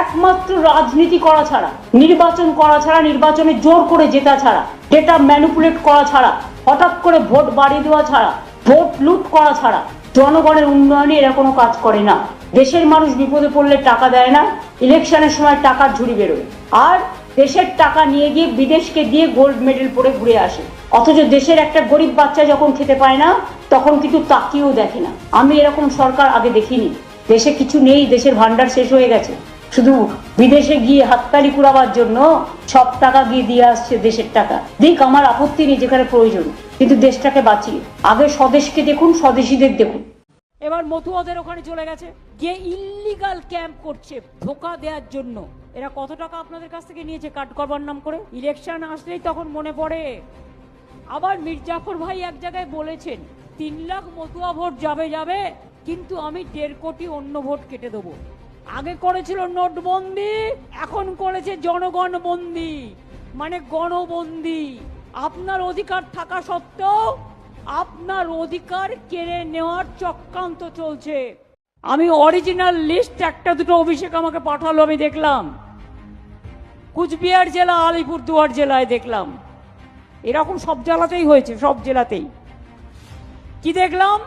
একমাত্র রাজনীতি করা ছাড়া, নির্বাচন করা ছাড়া, নির্বাচনে জোর করে জেতা ছাড়া ডেটা ম্যানুপুলেট করা ছাড়া, হঠাৎ করে ভোট বাড়িয়ে দেওয়া ছাড়া, ভোট লুট করা ছাড়া, জনগণের উন্নয়নে এরা কোনো কাজ করে না। দেশের মানুষ বিপদে পড়লে টাকা দেয় না, ইলেকশনের সময় টাকার ঝুড়ি বেরোয়। আর দেশের টাকা নিয়ে গিয়ে বিদেশকে দিয়ে গোল্ড মেডেল পরে ঘুরে আসে। অথচ দেশের একটা গরিব বাচ্চা যখন খেতে পায় না, তখন কিন্তু তাকিয়েও দেখে না। আমি এরকম সরকার আগে দেখিনি। দেশে কিছু নেই, দেশের ভান্ডার শেষ হয়ে গেছে। শুধু বিদেশে গিয়ে হাততালি কুড়াবার জন্য সব টাকা গিয়ে দিয়ে আসছে দেশের টাকা। দিক আমার আপত্তি নেই যেখানে প্রয়োজন, কিন্তু দেশটাকে বাঁচিয়ে। আগে স্বদেশকে দেখুন, স্বদেশীদের দেখুন। এবার মতুয়াদের ওখানে চলে গেছে। গিয়ে ইল্লিগাল ক্যাম্প করছে ধোকা দেওয়ার জন্য। এরা কত টাকা আপনাদের কাছ থেকে নিয়েছে কাট করবার নাম করে? ইলেকশন আসলেই তখন মনে পড়ে। আবার মির্জাফর ভাই এক জায়গায় বলেছেন, তিন লাখ মতুয়া ভোট যাবে যাবে, কিন্তু আমি দেড় কোটি অন্য ভোট কেটে দেবো। আগে করেছিল নোটবন্দি, এখন করেছে জনগণ বন্দি মানে গণবন্দি। আপনার অধিকার থাকা সত্ত্বেও আপনার অধিকার কেড়ে নেওয়ার চক্রান্ত চলছে। আমি অরিজিনাল লিস্ট একটা দুটো অভিষেক আমাকে পাঠালো, আমি দেখলাম। কুচবিহার জেলা, আলিপুরদুয়ার জেলায় দেখলাম। এরকম সব জেলাতেই হয়েছে, সব জেলাতেই। কি দেখলাম?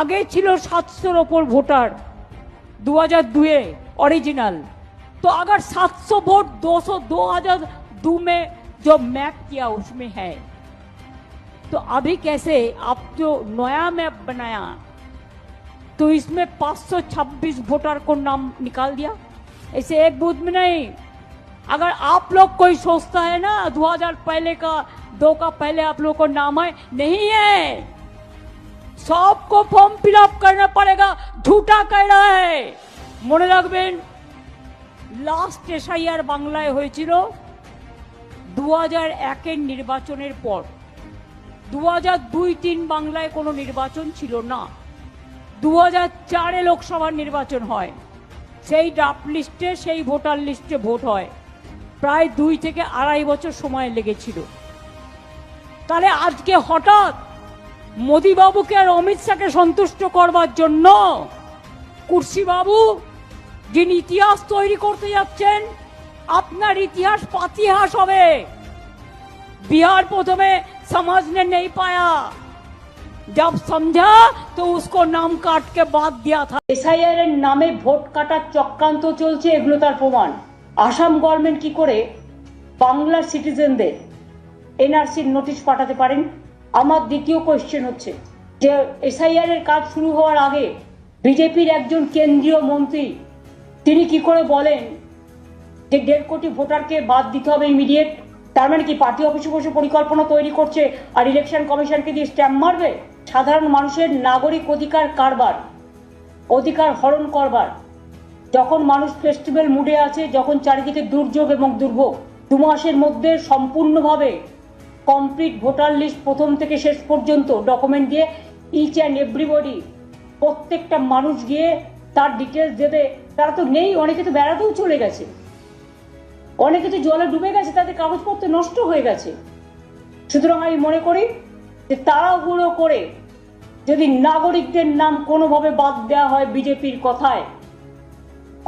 আগে ছিল সাতশোর ওপর ভোটার। दो हज़ार दुए ओरिजिनल तो अगर 700 वोट 200 2002 में जो मैप किया उसमें है तो अभी कैसे आप जो नया मैप बनाया तो इसमें 526 वोटर को नाम निकाल दिया। ऐसे एक बूथ में नहीं। अगर आप लोग कोई सोचता है ना 2000 पहले का, दो का पहले आप लोग को नाम है नहीं है। सबको फॉर्म फिलअप करना पड़ेगा झूठा कह रहा है মনে রাখবেন লাস্ট এসআইআর বাংলায় হয়েছিল দু হাজার একের নির্বাচনের পর দু হাজার দুই তিন বাংলায় কোনো নির্বাচন ছিল না দু হাজার চারে লোকসভার নির্বাচন হয় সেই ড্রাফট লিস্টে সেই ভোটার লিস্টে ভোট হয় প্রায় দুই থেকে আড়াই বছর সময় লেগেছিল তাহলে আজকে হঠাৎ মোদিবাবুকে আর অমিত শাহকে সন্তুষ্ট করবার জন্য কুর্সি বাবু যিনি ইতিহাস তৈরি করতে যাচ্ছেন আপনার ইতিহাস পাতিহাস হবে बिहार प्रथमे समझने नहीं पाया जब समझा तो उसको नाम काट के बाद दिया था এসআইআর এর নামে ভোট কাটার চক্রান্ত চলছে এগুলো তার প্রমাণ আসাম গভর্নমেন্ট কি করে বাংলার সিটিজেনদের এনআরসির নোটিশ পাঠাতে পারেন আমার দ্বিতীয় কোয়েশ্চেন হচ্ছে যে এসআইআর এর কাজ শুরু হওয়ার আগে বিজেপির একজন কেন্দ্রীয় মন্ত্রী, তিনি কি করে বলেন যে দেড় কোটি ভোটারকে বাদ দিতে হবে ইমিডিয়েট তার মানে কি পার্টি অফিসে বসে পরিকল্পনা তৈরি করছে আর ইলেকশন কমিশনকে দিয়ে স্ট্যাম্প মারবে? সাধারণ মানুষের নাগরিক অধিকার কারবার, অধিকার হরণ করবার। যখন মানুষ ফেস্টিভ্যাল মুডে আছে, যখন চারিদিকে দুর্যোগ এবং দুর্ভোগ, দু মাসের মধ্যে সম্পূর্ণভাবে কমপ্লিট ভোটার লিস্ট প্রথম থেকে শেষ পর্যন্ত ডকুমেন্ট দিয়ে ইচ অ্যান্ড এভরিবডি প্রত্যেকটা মানুষ গিয়ে তার ডিটেলস দেবে তারা তো নেই, অনেকে তো বেড়াতেও চলে গেছে। অনেকে তো জলে ডুবে গেছে, তাদের কাগজপত্র নষ্ট হয়ে গেছে। সুতরাং আমি মনে করি যে তাড়াহুড়ো করে যদি নাগরিকদের নাম কোনোভাবে বাদ দেওয়া হয় বিজেপির কথায়,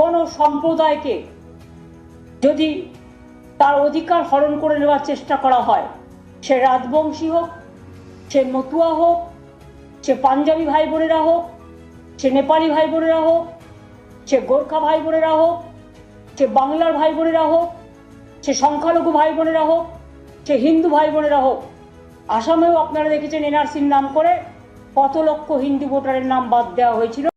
কোনো সম্প্রদায়কে যদি তার অধিকার হরণ করে নেওয়ার চেষ্টা করা হয় সে রাজবংশী হোক, সে মতুয়া হোক, সে পাঞ্জাবি ভাই বোনেরা হোক, সে নেপালি ভাই বোনেরা হোক, সে গোর্খা ভাই বোনেরা হোক, সে বাংলার ভাই বোনেরা হোক, সে সংখ্যালঘু ভাই বোনেরা হোক, সে হিন্দু ভাই বোনেরা হোক। আসামেও আপনারা দেখেছেন এনআরসির নাম করে কত লক্ষ হিন্দু ভোটারের নাম বাদ দেওয়া হয়েছিল।